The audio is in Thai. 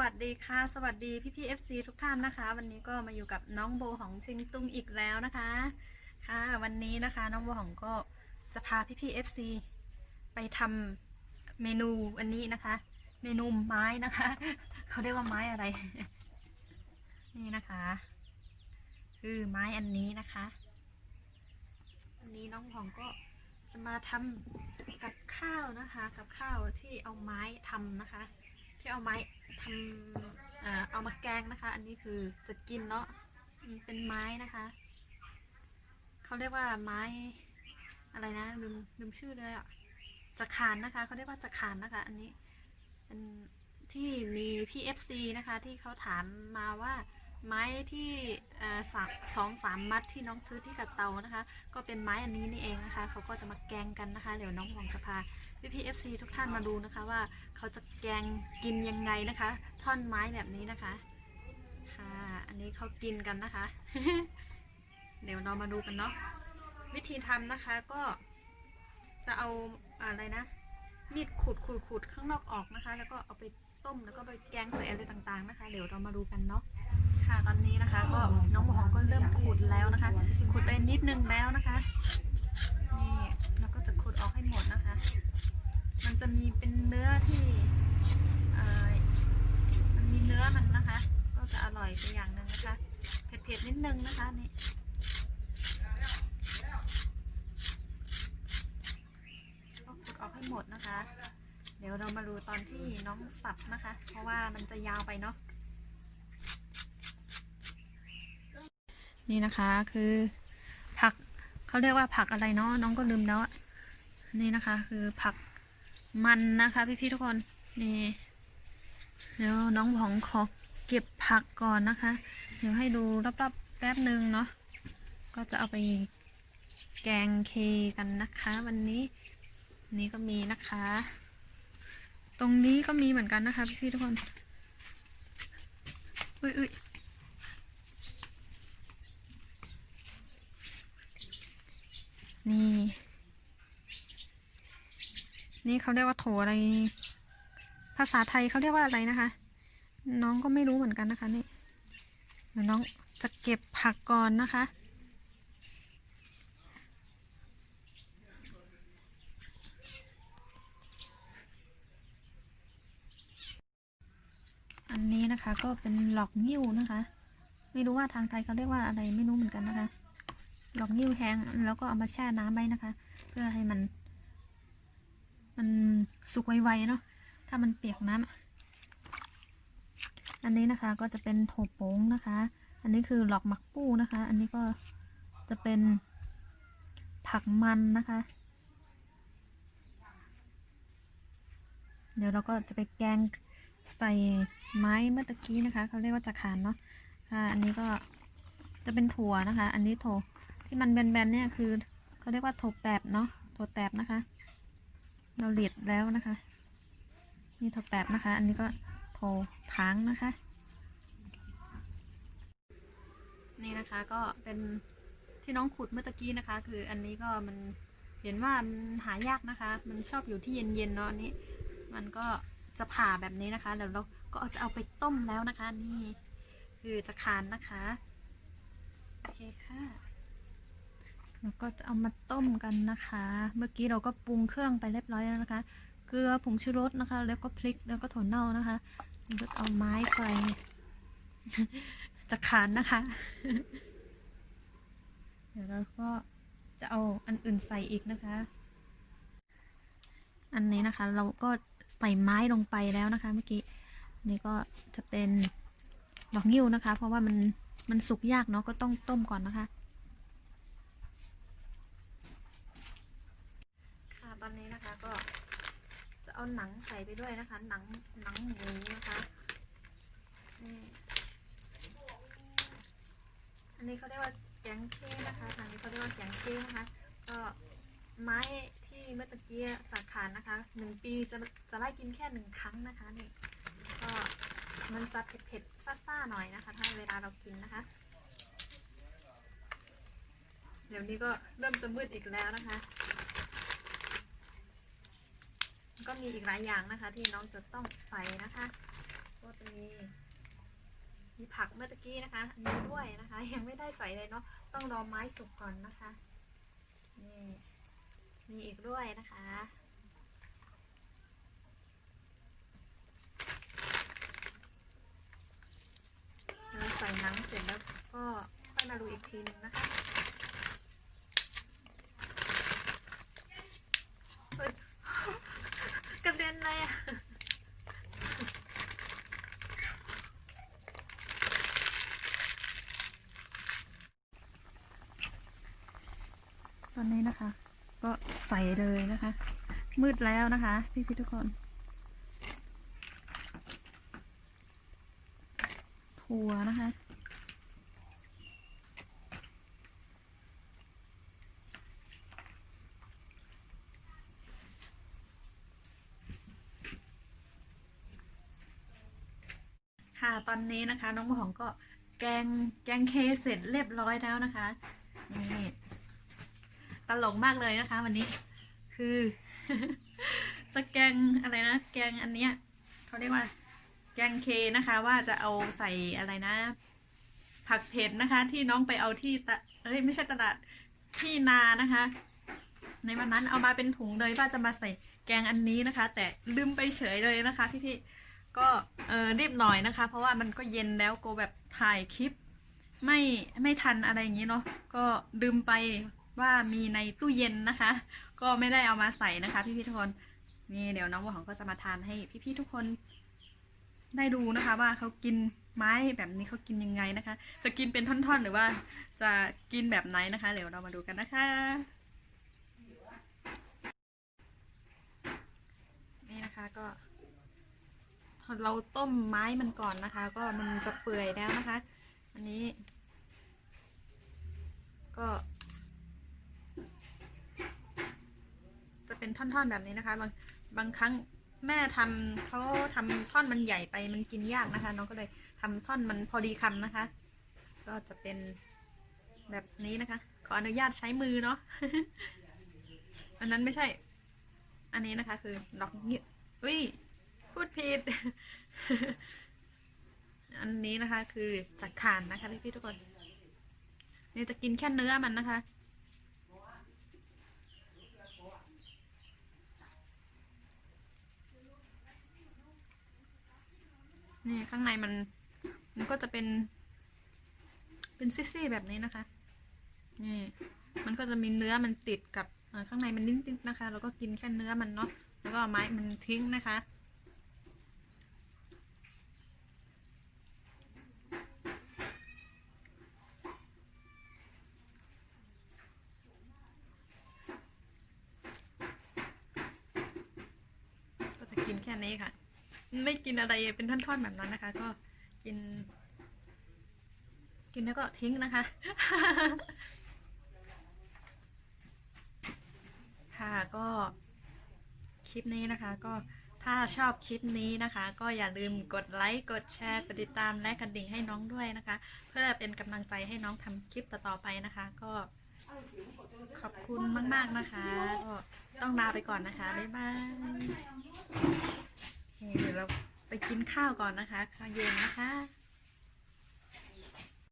วัสดีค่ะ สวัสดีพี่พี่เอฟซีทุกท่านนะคะ วันนี้ก็มาอยู่กับน้องโบของชิงตุ้งอีกแล้วนะคะ ค่ะ วันนี้นะคะน้องโบของก็จะพาพี่พี่เอฟซีไปทำเมนูอันนี้นะคะ เมนูไม้นะคะ เขาเรียกว่าไม้อะไร นี่นะคะ คือไม้อันนี้นะคะอันนี้น้องของก็จะมาทำกับข้าวนะคะ กับข้าวที่เอาไม้ทำนะคะ ที่เอาไม้ ทำเอามาแกงนะคะ อันนี้คือจะกินเนาะเป็นไม้นะคะเขาเรียกว่าไม้อะไรนะลืมลืมชื่อเลยอะจะขานนะคะเขาเรียกว่าจะขานนะคะ อันนี้เป็นที่มีพี่ FC นะคะ ที่เขาถามมาว่า ไม้ที่สองสามมัดที่น้องซื้อที่กัดเตานะคะ ก็เป็นไม้อันนี้นี่เองนะคะเขาก็จะมาแกงกันนะคะ เดี๋ยวน้องหวังจะพาพี่พีเอฟซีทุกท่านมาดูนะคะ ว่าเขาจะแกงกินยังไงนะคะ ท่อนไม้แบบนี้นะคะค่ะอันนี้เขากินกันนะคะ เดี๋ยวเรามาดูกันเนาะวิธีทำนะคะก็จะเอาอะไรนะมีดขูดขูดขูดข้างนอกออกนะคะ แล้วก็เอาไปต้มแล้วก็ไปแกงใส่อะไรต่างๆนะคะ เดี๋ยวเรามาดูกันเนาะ ค่ะตอนนี้นะคะ ก็น้องหมอหอมก็เริ่มขูดแล้วนะคะขูดไปนิดนึงแล้วนะคะนี่แล้วก็จะขูดออกให้หมดนะคะ มันจะมีเป็นเนื้อที่เออมันมีเนื้อมันนะคะ ก็จะอร่อยไปอย่างหนึ่งนะคะเผ็ดๆนิดนึงนะคะนี่ก็ขุดออกให้หมดนะคะ เดี๋ยวเรามาดูตอนที่น้องสับนะคะ เพราะว่ามันจะยาวไปเนาะ นี่นะคะคือผักเขาเรียกว่าผักอะไรเนาะน้องก็ลืมแล้วนี่นะคะ คือผักมันนะคะ พี่ๆทุกคนนี่เดี๋ยวน้องหองขอเก็บผักก่อนนะคะ เดี๋ยวให้ดูรอบๆแป๊บหนึ่งเนาะก็จะเอาไปแกงเคกันนะคะ วันนี้นี่ก็มีนะคะ ตรงนี้ก็มีเหมือนกันนะคะ พี่ๆทุกคนอุ้ยอุ้ย นี่ นี่เขาเรียกว่าโถอะไร ภาษาไทยเขาเรียกว่าอะไรนะคะ น้องก็ไม่รู้เหมือนกันนะคะนี่เดี๋ยวน้องจะเก็บผักก่อนนะคะ อันนี้นะคะก็เป็นหลอกนิ้วนะคะ ไม่รู้ว่าทางไทยเขาเรียกว่าอะไรไม่รู้เหมือนกันนะคะ หลอกนิ้วแห้งแล้วก็เอามาแช่น้ำไว้นะคะ เพื่อให้มัน มันสุกไวๆเนาะถ้ามันเปียกน้ำอันนี้นะคะก็จะเป็นโถโป้งนะคะ อันนี้คือหลอกหมักปูนะคะ อันนี้ก็จะเป็นผักมันนะคะ เดี๋ยวเราก็จะไปแกงใส่ไม้เมื่อตะกี้นะคะเขาเรียกว่าจะขานเนาะค่ะอันนี้ก็จะเป็นถั่วนะคะ อันนี้โถ ที่มันแบนๆเนี่ยคือเขาเรียกว่าโถแปบเนาะโถแปบนะคะ เราเลียดแล้วนะคะนี่โถแปบนะคะ อันนี้ก็โถผางนะคะ นี่นะคะก็เป็นที่น้องขุดเมื่อตะกี้นะคะ คืออันนี้ก็มันเห็นว่ามันหายากนะคะ มันชอบอยู่ที่เย็นๆเนาะอันนี้ มันก็จะผ่าแบบนี้นะคะเดี๋ยวเราก็จะเอาไปต้มแล้วนะคะ นี่ คือจะคานนะคะ โอเคค่ะ แล้วก็จะเอามาต้มกันนะคะ เมื่อกี้เราก็ปรุงเครื่องไปเรียบร้อยแล้วนะคะ เกลือผงชูรสนะคะ แล้วก็พริกแล้วก็ถั่วเน่านะคะแล้วก็เอาไม้ไฟจะขานนะคะ เดี๋ยวเราก็จะเอาอันอื่นใส่อีกนะคะ อันนี้นะคะเราก็ใส่ไม้ลงไปแล้วนะคะ เมื่อกี้นี่ก็จะเป็นดอกงิ้วนะคะ เพราะว่ามันมันสุกยากเนาะก็ต้องต้มก่อนนะคะ ค่ะ ตอนนี้นะคะก็จะเอาหนังใส่ไปด้วยนะคะ หนังหนังหมูนะคะนี่อันนี้เขาเรียกว่าแกงเค้นะคะทางนี้เขาเรียกว่าแกงเค้นะคะ ก็ไม้ที่เมื่อตะกี้จากขานนะคะหนึ่งปีจะจะไล่กินแค่หนึ่งครั้งนะคะนี่ก็มันจะเผ็ดๆซ่าๆหน่อยนะคะ ถ้าเวลาเรากินนะคะ เดี๋ยวนี้ก็เริ่มจะมืดอีกแล้วนะคะ ก็มีอีกหลายอย่างนะคะ ที่น้องจะต้องใส่นะคะก็จะมีมีผักเมื่อกี้นะคะอันนี้ด้วยนะคะ ยังไม่ได้ใส่เลยเนาะต้องรอไม้สุกก่อนนะคะนี่มีอีกด้วยนะคะเราใส่หนังเสร็จแล้วก็ค่อยมาดูอีกทีนึงนะคะเฮ้ย กระเลยอะตอนนี้นะคะ ก็ใส่เลยนะคะ มืดแล้วนะคะ พี่พี่ทุกคนถั่วนะคะ ตอนนี้นะคะ น้องหอมก็แกงแกงเคเสร็จเรียบร้อยแล้วนะคะนี่ตลกมากเลยนะคะ วันนี้ คือ จะแกงอะไรนะแกงอันเนี้ยเขาเรียกว่า แกงเคนะคะ ว่าจะเอาใส่อะไรนะ ผักเผ็ดนะคะ ที่น้องไปเอาที่ตะเอ้ยไม่ใช่ตลาดที่นานะคะ ในวันนั้นเอามาเป็นถุงเลยว่าจะมาใส่แกงอันนี้นะคะ แต่ลืมไปเฉยเลยนะคะพี่พี่ ก็เออรีบหน่อยนะคะ เพราะว่ามันก็เย็นแล้วโกแบบถ่ายคลิป ไม่ไม่ทันอะไรอย่างนี้เนาะก็ลืมไปว่ามีในตู้เย็นนะคะ ก็ไม่ได้เอามาใส่นะคะ พี่พี่ทุกคนนี่เดี๋ยวน้องบัวหอมก็จะมาทานให้พี่พี่ทุกคน ได้ดูนะคะว่าเขากินไม้แบบนี้เขากินยังไงนะคะ จะกินเป็นท่อนๆ หรือว่าจะกินแบบไหนนะคะ เดี๋ยวเรามาดูกันนะคะ นี่นะคะก็ เราต้มไม้มันก่อนนะคะ ก็มันจะเปื่อยแล้วนะคะ อันนี้ ก็ จะเป็นท่อนๆแบบนี้นะคะ บางบางครั้งแม่ทำเขาทำท่อนมันใหญ่ไปมันกินยากนะคะน้องก็เลยทำท่อนมันพอดีคำนะคะ ก็จะเป็นแบบนี้นะคะ ขออนุญาตใช้มือเนาะอันนั้นไม่ใช่ อันนี้นะคะคือดอกนิ้วอุ้ย พูดผิด อันนี้นะคะ คือจักขานนะคะพี่พี่ทุกคน นี่จะกินแค่เนื้อมันนะคะนี่ข้างในมัน มันก็จะเป็น เป็นซี่ๆแบบนี้นะคะ นี่ มันก็จะมีเนื้อมันติดกับข้างในมันนิดๆนะคะ แล้วก็กินแค่เนื้อมันเนาะ แล้วก็เอาไม้มันทิ้งนะคะ กินแค่นี้ค่ะ ไม่กินอะไรเป็นท่อนๆแบบนั้นนะคะ ก็กิน กินแล้วก็ทิ้งนะคะ ค่ะก็คลิปนี้นะคะ ก็ถ้าชอบคลิปนี้นะคะ ก็อย่าลืมกดไลค์กดแชร์กดติดตามและกระดิ่งให้น้องด้วยนะคะ เพื่อเป็นกำลังใจให้น้องทำคลิปต่อๆไปนะคะ ก็ ขอบคุณมาก ๆ นะคะก็ต้องลาไปก่อนนะคะ บ๊ายบายนี่เดี๋ยวเราไปกินข้าวก่อนนะคะ ข้าวเย็นนะคะ